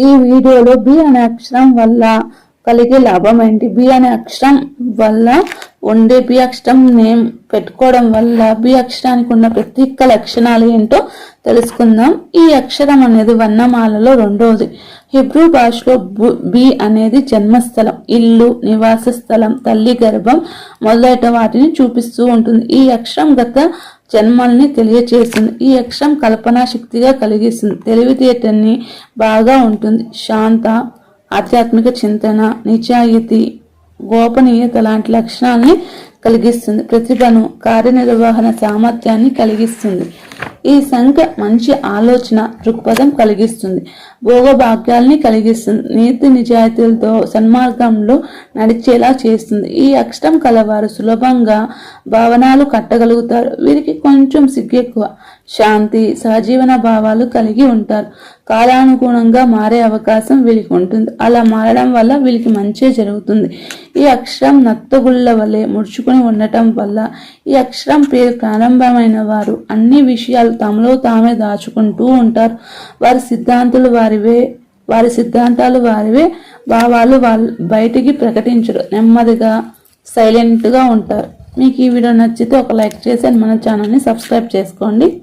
ఈ వీడియోలో బి అనే అక్షరం వల్ల కలిగే లాభం ఏంటి? బి అనే అక్షరం వల్ల ఉండే బి అక్షరం నేమ్ పెట్టుకోవడం వల్ల బి అక్షరానికి ఉన్న ప్రత్యేక లక్షణాలు ఏంటో తెలుసుకుందాం. ఈ అక్షరం అనేది వర్ణమాలలో రెండవది హిబ్రూ భాషలో బి అనేది జన్మస్థలం ఇల్లు నివాస స్థలం తల్లి గర్భం మొదలైన వాటిని చూపిస్తూ ఉంటుంది. ఈ అక్షరం గత జన్మల్ని తెలియచేస్తుంది ఈ యక్షం కల్పనా శక్తిగా కలిగిస్తుంది తెలివితేటని బాగా ఉంటుంది. శాంత ఆధ్యాత్మిక చింతన నిజాయితీ గోపనీయత లాంటి లక్షణాలని కలిగిస్తుంది. ప్రతిభను కార్యనిర్వహణ సామర్థ్యాన్ని కలిగిస్తుంది. ఈ సంఖ్య మంచి ఆలోచన దృక్పథం కలిగిస్తుంది. భోగభాగ్యాల్ని కలిగిస్తుంది. నీతి నిజాయితీలతో సన్మార్గంలో నడిచేలా చేస్తుంది. ఈ అక్షరం కలవారు సులభంగా భావనాలు కట్టగలుగుతారు. వీరికి కొంచెం సిగ్గెక్కువ శాంతి సహజీవన భావాలు కలిగి ఉంటారు. కాలానుగుణంగా మారే అవకాశం వీరికి ఉంటుంది. అలా మారడం వల్ల వీరికి మంచే జరుగుతుంది. ఈ అక్షరం నత్తగుళ్ళ వలె ముడుచుకుని ఉండటం వల్ల ఈ అక్షరం పేరు ప్రారంభమైన వారు అన్ని విషయాలు తమలో తామే దాచుకుంటూ ఉంటారు. వారి సిద్ధాంతులు వారివే వారి సిద్ధాంతాలు వారివే భావాలు వాళ్ళు బయటికి ప్రకటించరు. నెమ్మదిగా సైలెంట్గా ఉంటారు. మీకు ఈ వీడియో నచ్చితే ఒక లైక్ చేసి మన ఛానల్ని సబ్స్క్రైబ్ చేసుకోండి.